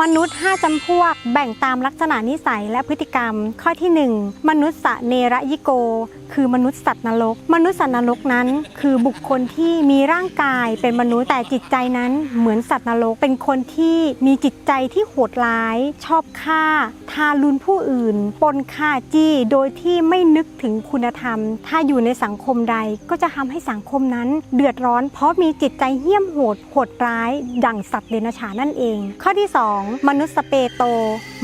มนุษย์ 5จำพวก แบ่งตามลักษณะนิสัยและพฤติกรรม ข้อที่ 1 มนุษย์สะเนระยิโก คือมนุษย์สัตว์นรก มนุษย์สัตว์นรกนั้น คือบุคคลที่มีร่างกายเป็นมนุษย์แต่จิตใจนั้นเหมือนสัตว์นรก เป็นคนที่มีจิตใจที่โหดร้าย ชอบฆ่า ทารุณผู้อื่น ปนฆ่าจี้โดยที่ไม่นึกถึงคุณธรรม ถ้าอยู่ในสังคมใดก็จะทำให้สังคมนั้น เดือดร้อน เพราะมีจิตใจเหี้ยมโหดโหดร้าย ดั่งสัตว์เดรัจฉานนั่นเอง ข้อที่ 2 มนุษย์สเปโต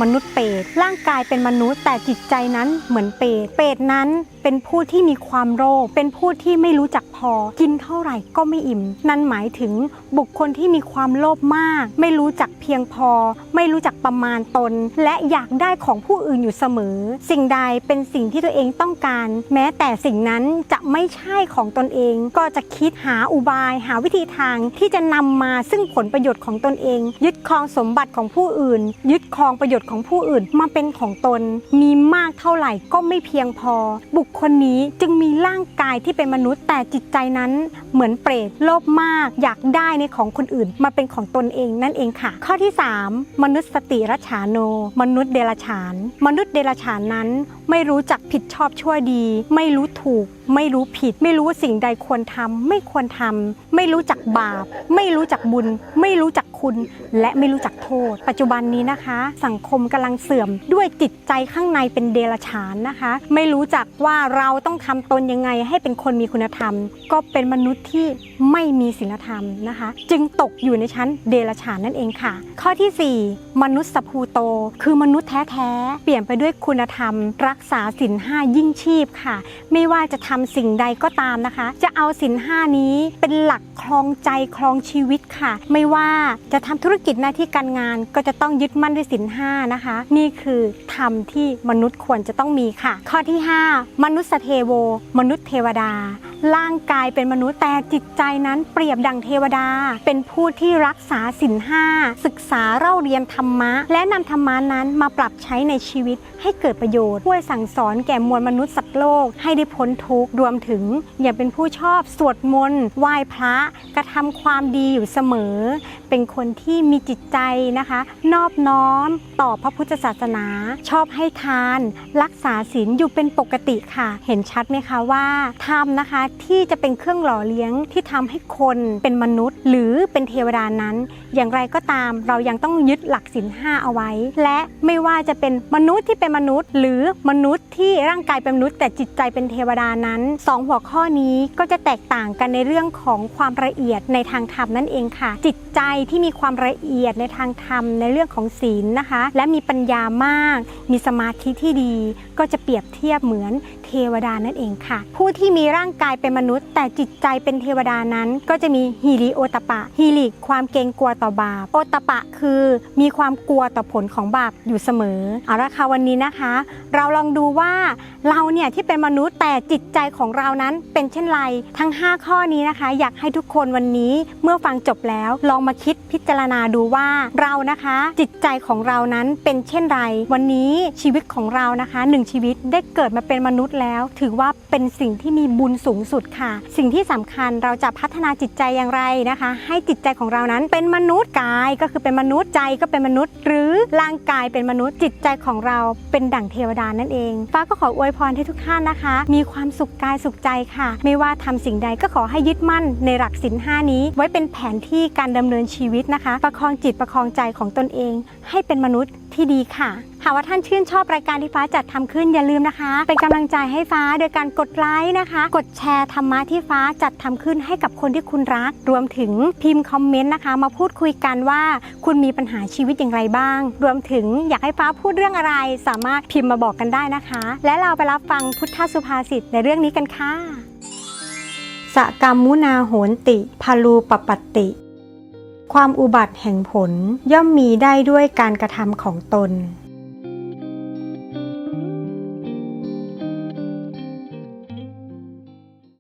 มนุษย์เปรตร่างกายเป็นมนุษย์แต่จิตใจนั้นเหมือนเปรตเปรตนั้นเป็นผูู้้ที่มีความโลภเป็นผู้ที่ไม่รู้จักพอ กินเท่าไหร่ก็ไม่อิ่ม นั่นหมายถึงบุคคลที่มีความโลภมาก ไม่รู้จักเพียงพอ ไม่รู้จักประมาณตน และอยากได้ของผู้อื่นอยู่เสมอ สิ่งใดเป็นสิ่งที่ตัวเองต้องการ แม้แต่สิ่งนั้นจะไม่ใช่ของตนเอง ก็จะคิดหาอุบาย หาวิธีทางที่จะนำมาซึ่งผลประโยชน์ของตนเอง ยึดครองสมบัติของผู้อื่น ยึดครองประโยชน์ของผู้อื่นมาเป็นของตน มีมากเท่าไหร่ก็ไม่เพียงพอ บุคคลนี้จึงมีร่างกายที่เป็นมนุษย์ แต่จิตใจนั้นเหมือนเปรตโลภมาก อยากได้ในของคนอื่นมาเป็นของตนเองนั่นเองค่ะ ข้อที่ 3 มนุษย์สติรัชาโน มนุษย์เดรัจฉาน มนุษย์เดรัจฉานนั้น ไม่รู้จักผิดชอบชั่วดี ไม่รู้ถูก ไม่รู้ผิด ไม่รู้ว่าสิ่งใดควรทำไม่ควรทำไม่รู้จักบาป ไม่รู้จักบุญ ไม่รู้จัก คุณและไม่รู้จักโทษ ปัจจุบันนี้นะคะ สังคมกำลังเสื่อมด้วยจิตใจข้างในเป็นเดรัจฉานนะคะ ไม่รู้จักว่าเราต้องทำตนยังไงให้เป็นคนมีคุณธรรม ก็เป็นมนุษย์ที่ไม่มีศีลธรรมนะคะ จึงตกอยู่ในชั้นเดรัจฉานนั่นเองค่ะ ข้อทีสี่4 มนุษย์สภูโต คือมนุษย์แท้ๆเปลี่ยนไปด้วยคุณธรรม รักษาศีลห้ายิ่งชีพค่ะ ไม่ว่าจะทำสิ่งใดก็ตามนะคะ จะเอาศีลห้านี้เป็นหลักครองใจครองชีวิตค่ะ ไม่ว่าจะทำธุรกิจหน้าที่การงานก็จะต้องยึดมั่นด้วยศีลห้านะคะ นี่คือธรรมที่มนุษย์ควรจะต้องมีค่ะ ข้อที่ 5 มนุษย์เทโว มนุษย์เทวดา ร่างกายเป็นมนุษย์แต่จิตใจนั้นเปรียบดังเทวดา เป็นผู้ที่รักษาศีลห้าศึกษาเล่าเรียนธรรมะ และนำธรรมะนั้นมาปรับใช้ในชีวิตให้เกิดประโยชน์ช่วยสั่งสอนแก่มวลมนุษย์สัตว์โลกให้ได้พ้นทุกข์รวมถึง อย่าเป็นผู้ชอบสวดมนต์ไหว้พระกระทำความดีอยู่เสมอ เป็นคนที่มีจิตใจนะคะ นอบน้อมต่อพระพุทธศาสนา ชอบให้ทาน รักษาศีลอยู่เป็นปกติค่ะ เห็นชัดไหมคะว่าธรรมนะคะที่จะเป็นเครื่องหล่อเลี้ยงที่ทำให้คนเป็นมนุษย์ หรือเป็นเทวดานั้นอย่างไรก็ตามเรายังต้องยึดหลักศีลห้าเอาไว้ และไม่ว่าจะเป็นมนุษย์ที่เป็นมนุษย์ หรือมนุษย์ที่ร่างกายเป็นมนุษย์ แต่จิตใจเป็นเทวดานั้นสองหัวข้อนี้ก็จะแตกต่างกันในเรื่องของความละเอียดในทางธรรมนั่นเองค่ะ จิตใจที่มีความละเอียดในทางธรรมในเรื่องของศีลนะคะ และมีปัญญามาก มีสมาธิที่ดี ก็จะเปรียบเทียบเหมือนเทวดานั่นเองค่ะ ผู้ที่มีร่างกายเป็นมนุษย์ แต่จิตใจเป็นเทวดานั้น ก็จะมีฮิริโอตปะฮิริความเกรงกลัวต่อบาปโอตปะคือมีความกลัวต่อผลของบาปอยู่เสมอเอาละค่ะวันนี้นะคะ เราลองดูว่าเราเนี่ยที่เป็นมนุษย์แต่จิตใจของเรานั้นเป็นเช่นไรทั้ง 5 ข้อนี้นะคะ อยากให้ทุกคนวันนี้เมื่อฟังจบแล้วลองมาคิดพิจารณาดูว่าเรานะคะ จิตใจของเรานั้นเป็นเช่นไร วันนี้ชีวิตของเรานะคะหนึ่งชีวิตได้เกิดมาเป็นมนุษย์แล้ว ถือว่าเป็นสิ่งที่มีบุญสูงสุดค่ะ สิ่งที่สำคัญเราจะพัฒนาจิตใจอย่างไรนะคะ ให้จิตใจของเรานั้นเป็นมนุษย์กายก็คือเป็นมนุษย์ใจก็เป็นมนุษย์ หรือร่างกายเป็นมนุษย์จิตใจของเราเป็นดั่งเทวดานั่นเอง ฟ้าก็ขออวยพรให้ทุกท่านนะคะ มีความสุขกายสุขใจค่ะ ไม่ว่าทำสิ่งใดก็ขอให้ยึดมั่นในหลักศีลห้านี้ ไว้เป็นแผนที่การดำเนินชีวิตนะคะ ประคองจิตประคองใจของตนเอง ให้เป็นมนุษย์ ที่ดีค่ะ หากว่าท่านชื่นชอบรายการที่ฟ้าจัดทำขึ้นอย่าลืมนะคะ เป็นกำลังใจให้ฟ้าโดยการกดไลค์นะคะ กดแชร์ธรรมะที่ฟ้าจัดทำขึ้นให้กับคนที่คุณรัก รวมถึงพิมพ์คอมเมนต์นะคะ มาพูดคุยกันว่าคุณมีปัญหาชีวิตอย่างไรบ้าง รวมถึงอยากให้ฟ้าพูดเรื่องอะไร สามารถพิมพ์มาบอกกันได้นะคะ และเราไปรับฟังพุทธสุภาษิตในเรื่องนี้กันค่ะสกรรมมุนาโหนติพาลูปปัตติ ความอุบัติแห่งผลย่อมมีได้ด้วยการกระทำของตน